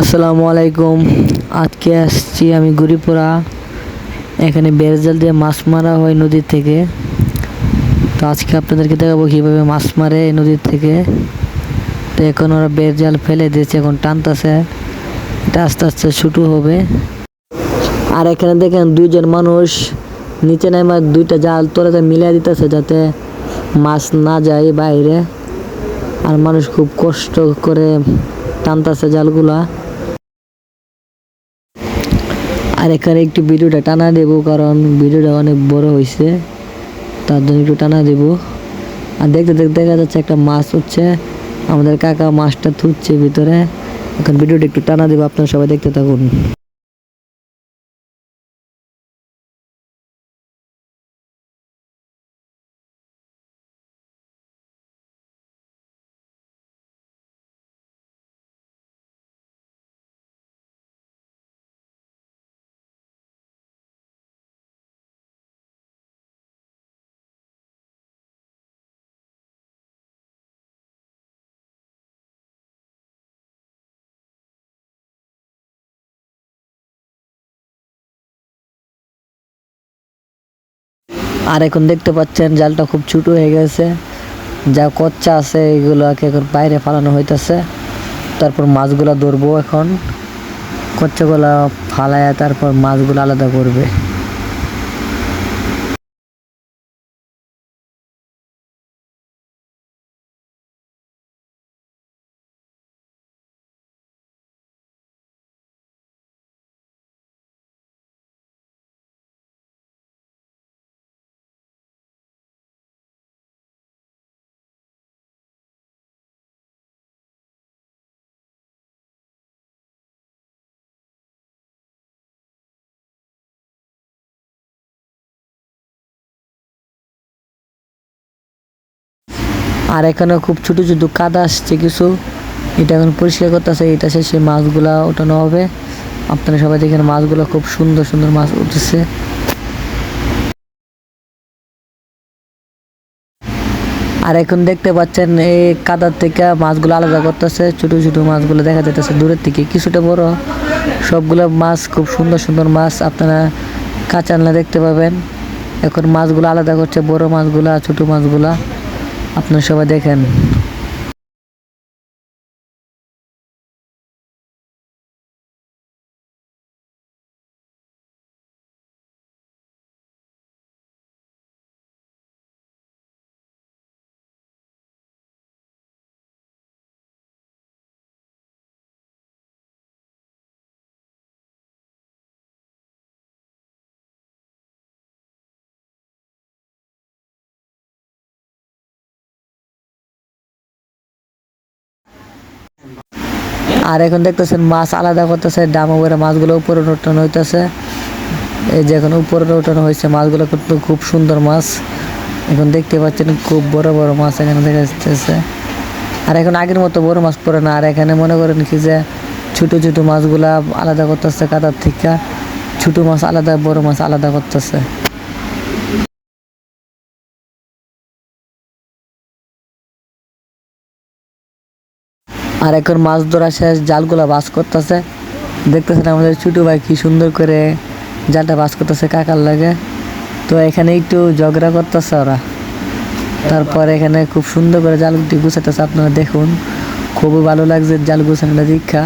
আসসালামু আলাইকুম। আজকে আসছি আমি গুড়িপুরা। এখানে বেড়জাল দিয়ে মাছ মারা হয় নদীর থেকে। তো আজকে আপনাদেরকে দেখাবো কীভাবে মাছ মারে নদীর থেকে। তো এখন ওরা বেড়জাল ফেলে দিয়েছে, এখন টানতেছে। এটা আস্তে আস্তে ছুটু হবে। আর এখানে দেখেন দুইজন মানুষ নিচে নেমে দুইটা জাল তোলাতে মিলিয়ে দিতেছে যাতে মাছ না যায় বাইরে। আর মানুষ খুব কষ্ট করে টানতেছে জালগুলা। আর এখানে একটু ভিডিওটা টানা দেব, কারণ ভিডিওটা অনেক বড় হয়েছে তার জন্য একটু টানা দেব। আর দেখতে দেখতে দেখা যাচ্ছে একটা মাছ হচ্ছে আমাদের কাকা মাছটা থুচ্ছে ভিতরে। এখন ভিডিওটা একটু টানা দেবো, আপনারা সবাই দেখতে থাকুন। আর এখন দেখতে পাচ্ছেন জালটা খুব ছোট হয়ে গেছে। যা কচ্চা আছে, এগুলোকে এখন বাইরে ফালানো হইতেছে। তারপর মাছগুলা ধরবো এখন। কচ্চাগুলা ফালায় তারপর মাছগুলো আলাদা করবে। আর এখানে খুব ছোট ছোট কাদা আসছে কিছু। এটা এখন পরিষ্কার করতেছে, এটা শেষে মাছগুলা ওঠানো হবে। আপনারা সবাই দেখেন মাছগুলো খুব সুন্দর সুন্দর মাছ উঠেছে। আর এখন দেখতে পাচ্ছেন এই কাদার থেকে মাছগুলো আলাদা করতেছে, ছোট ছোট মাছগুলো দেখা যাইতেছে দূরের থেকে কিছুটা বড়, সবগুলো মাছ খুব সুন্দর সুন্দর মাছ আপনারা কাঁচা দেখতে পাবেন। এখন মাছগুলো আলাদা করছে, বড় মাছগুলা, ছোট মাছগুলা। আপনারা সবাই দেখেন। আর এখন দেখতেছেন মাছ আলাদা করতেছে, ডামা করে মাছগুলো উপরে উঠানো হইতেছে। এই যে এখন উপরে উঠানো হয়েছে মাছগুলো কিন্তু খুব সুন্দর মাছ। এখন দেখতে পাচ্ছেন খুব বড় বড় মাছ এখানে দেখা যাচ্ছে আর এখন আগের মতো বড় মাছ পড়ে না, আর এখানে মনে করেন কি যে ছোট ছোট মাছগুলা আলাদা করতেছে কাদার থেকে। ছোট মাছ আলাদা, বড় মাছ আলাদা করতেছে। আর এখন মাছ ধরা শেষ, জালগুলা বাস করতেছে। দেখতেছেন আমাদের ছোটো ভাই কি সুন্দর করে জালটা বাস করতেছে কাকার লাগে। তো এখানে একটু ঝগড়া করতেছে ওরা। তারপর এখানে খুব সুন্দর করে জালটি গুছাতেছে আপনারা দেখুন। খুবই ভালো লাগছে জাল গুছানোটা দীক্ষা।